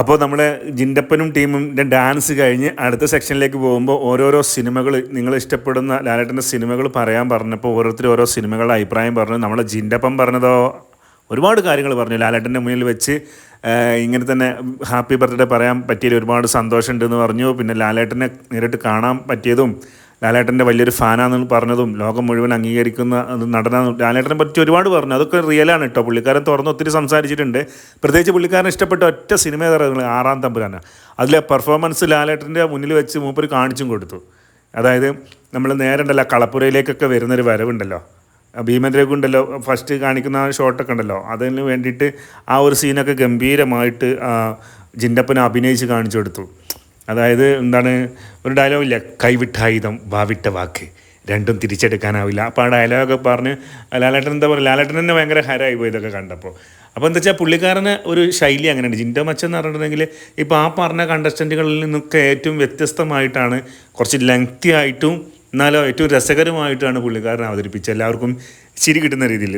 അപ്പോൾ നമ്മൾ ജിൻഡപ്പനും ടീമിന്റെ ഡാൻസ് കഴിഞ്ഞ് അടുത്ത സെക്ഷനിലേക്ക് പോകുമ്പോൾ ഓരോരോ സിനിമകൾ നിങ്ങൾ ഇഷ്ടപ്പെടുന്ന ലാലേട്ടന്റെ സിനിമകൾ പറയാൻ പറഞ്ഞപ്പോൾ ഓരോരുത്തർ ഓരോ സിനിമകളുടെ അഭിപ്രായം പറഞ്ഞു. നമ്മളെ ജിൻഡപ്പൻ പറഞ്ഞതോ ഒരുപാട് കാര്യങ്ങൾ പറഞ്ഞു. ലാലേട്ടന്റെ മുന്നിൽ വെച്ച് ഇങ്ങനെ തന്നെ ഹാപ്പി ബർത്ത്ഡേ പറയാൻ പറ്റിയതിൽ ഒരുപാട് സന്തോഷമുണ്ടെന്ന് പറഞ്ഞു. പിന്നെ ലാലേട്ടനെ നേരിട്ട് കാണാൻ പറ്റിയതും ലാലേട്ടന്റെ വലിയൊരു ഫാനാണെന്ന് പറഞ്ഞതും ലോകം മുഴുവൻ അംഗീകരിക്കുന്ന നടനാന്ന് ലാലേട്ടനെ പറ്റി ഒരുപാട് പറഞ്ഞു. അതൊക്കെ റിയലാണ് കേട്ടോ പുള്ളിക്കാരൻ തുറന്ന് ഒത്തിരി സംസാരിച്ചിട്ടുണ്ട്. പ്രത്യേകിച്ച് പുള്ളിക്കാരൻ ഇഷ്ടപ്പെട്ട ഒറ്റ സിനിമ തറങ്ങൾ ആറാം തമ്പുരാന. അതിലെ പെർഫോമൻസ് ലാലേട്ടന്റെ മുന്നിൽ വെച്ച് മൂപ്പർ കാണിച്ചും കൊടുത്തു. അതായത് നമ്മൾ നേരെ ഉണ്ടല്ലോ കളപ്പുരയിലേക്കൊക്കെ വരുന്നൊരു വരവുണ്ടല്ലോ. ഉണ്ടല്ലോ ഫസ്റ്റ് കാണിക്കുന്ന ആ ഷോട്ടൊക്കെ ഉണ്ടല്ലോ. അതിന് വേണ്ടിയിട്ട് ആ ഒരു സീനൊക്കെ ഗംഭീരമായിട്ട് ജിൻഡപ്പനെ അഭിനയിച്ച് കാണിച്ചു കൊടുത്തു. അതായത് എന്താണ്? ഒരു ഡയലോഗില്ല കൈവിട്ടായുധം വാവിട്ട വാക്ക്. രണ്ടും തിരിച്ചെടുക്കാനാവില്ല. അപ്പോൾ ആ ഡയലോഗൊക്കെ പറഞ്ഞ് ലാലേട്ടൻ എന്താ പറയുക ലാലേട്ടൻ തന്നെ ഭയങ്കര ഹരായി പോയി ഇതൊക്കെ കണ്ടപ്പോൾ അപ്പോൾ എന്താ വെച്ചാൽ പുള്ളിക്കാരന് ഒരു ശൈലി അങ്ങനെയാണ് ജിൻഡോ മച്ചൻ എന്ന് പറഞ്ഞിട്ടുണ്ടെങ്കിൽ ഇപ്പോൾ ആ പറഞ്ഞ കണ്ടസ്റ്റന്റുകളിൽ നിന്നൊക്കെ ഏറ്റവും വ്യത്യസ്തമായിട്ടാണ് കുറച്ച് ലെങ്തി ആയിട്ടും എന്നാലോ ഏറ്റവും രസകരമായിട്ടാണ് പുള്ളിക്കാരൻ അവതരിപ്പിച്ചത്. എല്ലാവർക്കും ചിരി കിട്ടുന്ന രീതിയിൽ.